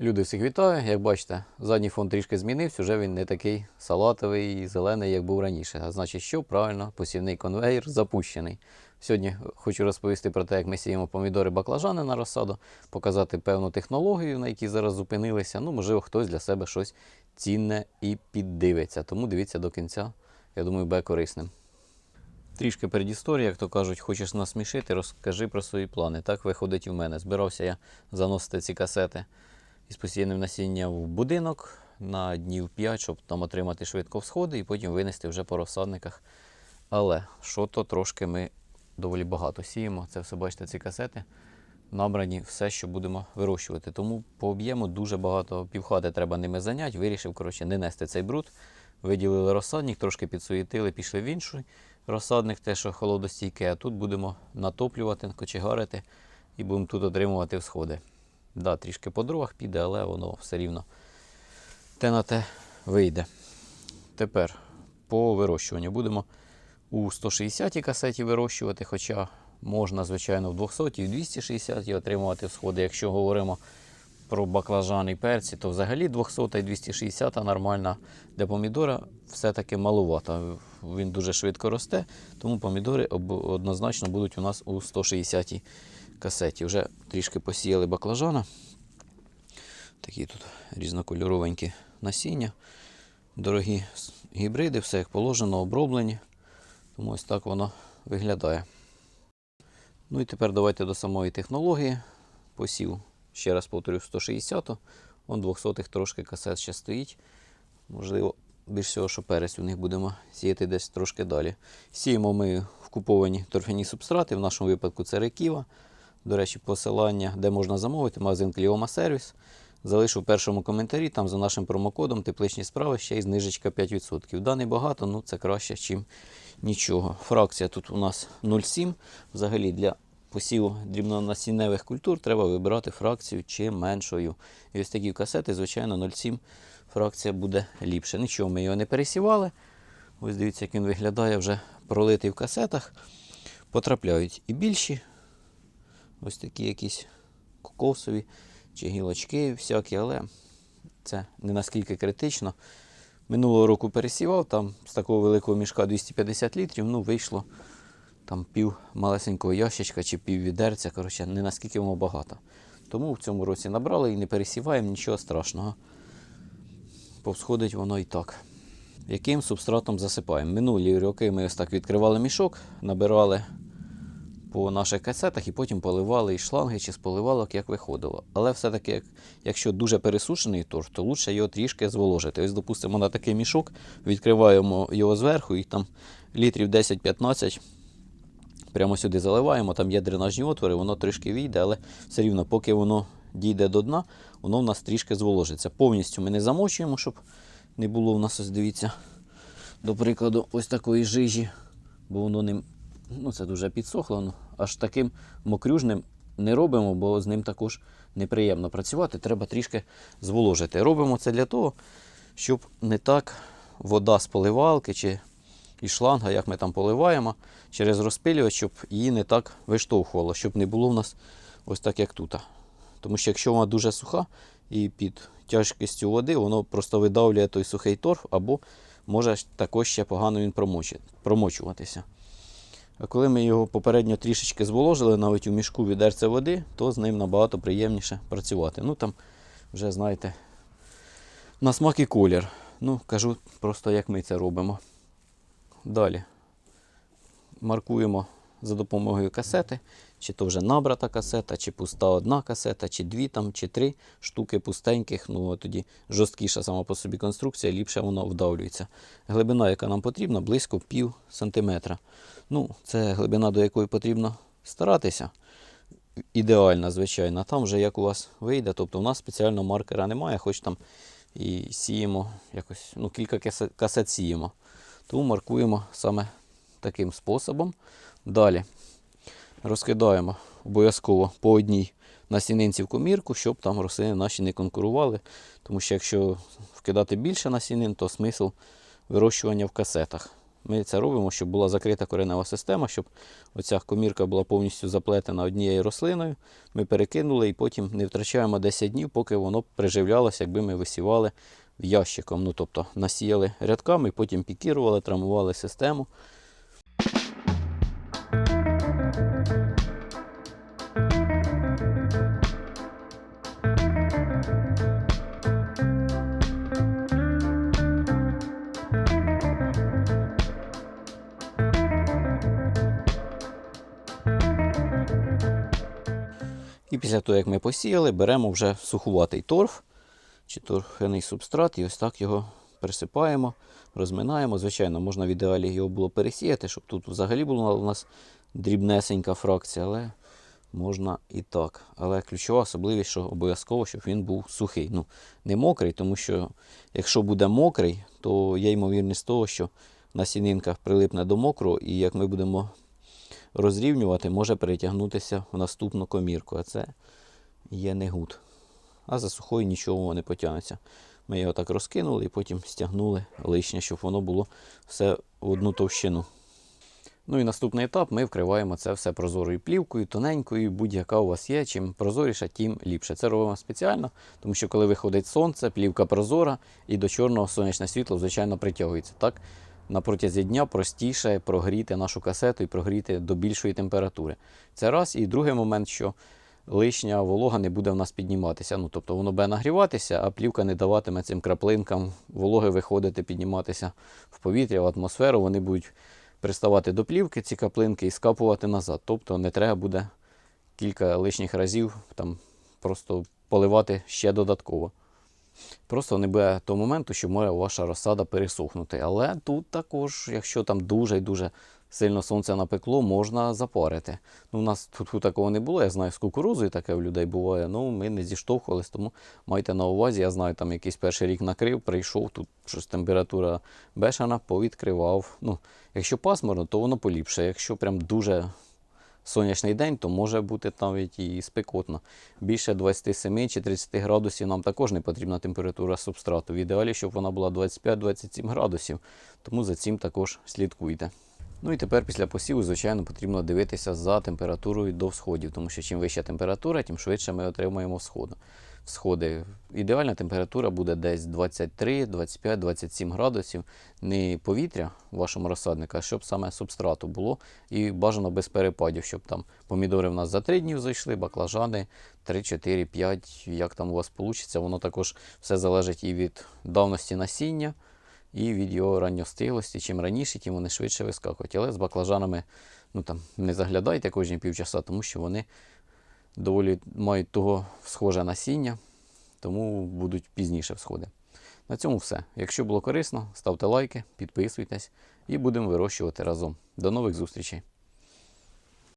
Люди всіх вітаю. Як бачите, задній фон трішки змінився, вже він не такий салатовий і зелений, як був раніше. А значить, що правильно, посівний конвейер запущений. Сьогодні хочу розповісти про те, як ми сіємо помідори баклажани на розсаду, показати певну технологію, на якій зараз зупинилися. Ну, можливо, хтось для себе щось цінне і піддивиться. Тому дивіться до кінця. Я думаю, буде корисним. Трішки передісторія, як то кажуть, хочеш насмішити, розкажи про свої плани. Так виходить в мене. Збирався я заносити ці касети із посіяним насінням в будинок на днів 5, щоб там отримати швидко всходи і потім винести вже по розсадниках. Але що то трошки ми доволі багато сіємо. Це все бачите, ці касети. Набрані все, що будемо вирощувати. Тому по об'єму дуже багато півхати треба ними зайняти. Вирішив коротше, не нести цей бруд. Виділили розсадник, трошки підсуєтили, пішли в інший розсадник, те, що холодостійке, а тут будемо натоплювати, кочегарити і будемо тут отримувати всходи. Да, трішки по дровах піде, але воно все рівно те на те вийде. Тепер по вирощуванню будемо у 160 касеті вирощувати, хоча можна, звичайно, в 200 і в 260 отримувати всходи. Якщо говоримо про баклажани і перці, то взагалі 200 і 260 нормальна. Для помідора все-таки малувато. Він дуже швидко росте, тому помідори однозначно будуть у нас у 160 касеті. Вже трішки посіяли баклажана. Такі тут різнокольоровенькі насіння. Дорогі гібриди, все як положено, оброблені. Тому ось так воно виглядає. Ну і тепер давайте до самої технології. Посів, ще раз повторю, 160. Он 200 трошки касет ще стоїть. Можливо, більш всього, що перець у них будемо сіяти десь трошки далі. Сіємо ми в куповані торфяні субстрати, в нашому випадку це реківа. До речі, посилання, де можна замовити, магазин Кліома Сервіс. Залишу в першому коментарі, там за нашим промокодом тепличні справи ще й знижечка 5%. Даний багато, ну це краще, ніж нічого. Фракція тут у нас 0,7. Взагалі для посіву дрібнонасінневих культур треба вибирати фракцію чим меншою. І ось такі касети, звичайно, 0,7 фракція буде ліпше. Нічого, ми його не пересівали. Ось дивіться, як він виглядає вже пролитий в касетах. Потрапляють і більші, ось такі якісь кокосові чи гілочки всякі, але це не наскільки критично. Минулого року пересівав, там з такого великого мішка 250 літрів, ну вийшло там пів малесенького ящичка чи пів відерця, коротше, не наскільки воно багато. Тому в цьому році набрали і не пересіваємо, нічого страшного. Повсходить воно і так. Яким субстратом засипаємо? Минулі роки ми ось так відкривали мішок, набирали по наших касетах і потім поливали із шланги чи з поливалок, як виходило. Але все-таки, як, якщо дуже пересушений торф, то краще його трішки зволожити. Ось, допустимо, на такий мішок відкриваємо його зверху і там літрів 10-15 прямо сюди заливаємо, там є дренажні отвори, воно трішки війде, але все рівно, поки воно дійде до дна, воно в нас трішки зволожиться. Повністю ми не замочуємо, щоб не було в нас, ось дивіться, до прикладу, ось такої жижі, бо воно не, ну це дуже підсохло, ну, аж таким мокрюжним не робимо, бо з ним також неприємно працювати, треба трішки зволожити. Робимо це для того, щоб не так вода з поливалки чи і шланга, як ми там поливаємо, через розпилювач, щоб її не так виштовхувало, щоб не було в нас ось так, як тут. Тому що якщо вона дуже суха і під тяжкістю води, воно просто видавлює той сухий торф, або може також ще погано він промочуватися. Коли ми його попередньо трішечки зволожили, навіть у мішку відерця води, то з ним набагато приємніше працювати. Ну там вже знаєте, на смак і колір. Ну, кажу просто, як ми це робимо. Далі маркуємо за допомогою касети, чи то вже набрата касета, чи пуста одна касета, чи дві там, чи три штуки пустеньких. Ну тоді жорсткіша сама по собі конструкція, ліпше воно вдавлюється. Глибина, яка нам потрібна, близько пів сантиметра. Ну, це глибина, до якої потрібно старатися. Ідеальна, звичайно. Там вже як у вас вийде. Тобто у нас спеціального маркера немає, хоч там і сіємо якось, ну, кілька касет сіємо. Тому маркуємо саме таким способом. Далі розкидаємо обов'язково по одній насінинці в комірку, щоб там рослини наші не конкурували. Тому що якщо вкидати більше насінин, то смисл вирощування в касетах. Ми це робимо, щоб була закрита коренева система, щоб оця комірка була повністю заплетена однією рослиною. Ми перекинули і потім не втрачаємо 10 днів, поки воно приживлялося, якби ми висівали ящиком. Ну, тобто насіяли рядками, потім пікірували, травмували систему. І після того, як ми посіяли, беремо вже сухуватий торф чи торфяний субстрат, і ось так його присипаємо, розминаємо. Звичайно, можна в ідеалі його було пересіяти, щоб тут взагалі була у нас дрібнесенька фракція, але можна і так. Але ключова особливість, що обов'язково, щоб він був сухий. Ну, не мокрий, тому що якщо буде мокрий, то є ймовірність того, що насінинка прилипне до мокрого, і як ми будемо розрівнювати, може перетягнутися в наступну комірку, а це є не гуд. А за сухою нічого не потягнеться. Ми його так розкинули і потім стягнули лишнє, щоб воно було все в одну товщину. Ну і наступний етап ми вкриваємо це все прозорою плівкою, тоненькою, будь-яка у вас є. Чим прозоріше, тим ліпше. Це робимо спеціально, тому що коли виходить сонце, плівка прозора і до чорного сонячне світло, звичайно, притягується. Так, на протязі дня простіше прогріти нашу касету і прогріти до більшої температури. Це раз. І другий момент, що лишня волога не буде в нас підніматися. Ну, тобто воно буде нагріватися, а плівка не даватиме цим краплинкам вологи виходити, підніматися в повітря, в атмосферу. Вони будуть приставати до плівки, ці каплинки, і скапувати назад. Тобто не треба буде кілька лишніх разів там просто поливати ще додатково. Просто не буде того моменту, що може ваша розсада пересохнути. Але тут також, якщо там дуже і дуже сильно сонце напекло, можна запарити. Ну, у нас тут такого не було. Я знаю, з кукурузою таке в людей буває. Ну, ми не зіштовхувались, тому майте на увазі, я знаю, там якийсь перший рік накрив, прийшов, тут щось температура бешена, повідкривав. Ну, якщо пасмурно, то воно поліпше. Якщо прям дуже сонячний день, то може бути навіть і спекотно. Більше 27 чи 30 градусів нам також не потрібна температура субстрату. В ідеалі, щоб вона була 25-27 градусів. Тому за цим також слідкуйте. Ну і тепер після посіву, звичайно, потрібно дивитися за температурою до всходів, тому що чим вища температура, тим швидше ми отримаємо всходу. Всходи. Ідеальна температура буде десь 23, 25, 27 градусів. Не повітря в вашому розсаднику, а щоб саме субстрату було. І бажано без перепадів, щоб там помідори в нас за 3 дні зайшли, баклажани 3, 4, 5, як там у вас вийде. Воно також все залежить і від давності насіння і від його ранньостиглості. Чим раніше, тим вони швидше вискакують. Але з баклажанами ну, там, не заглядайте кожні півчаса, тому що вони доволі мають того схоже насіння, тому будуть пізніше всходи. На цьому все. Якщо було корисно, ставте лайки, підписуйтесь і будемо вирощувати разом. До нових зустрічей!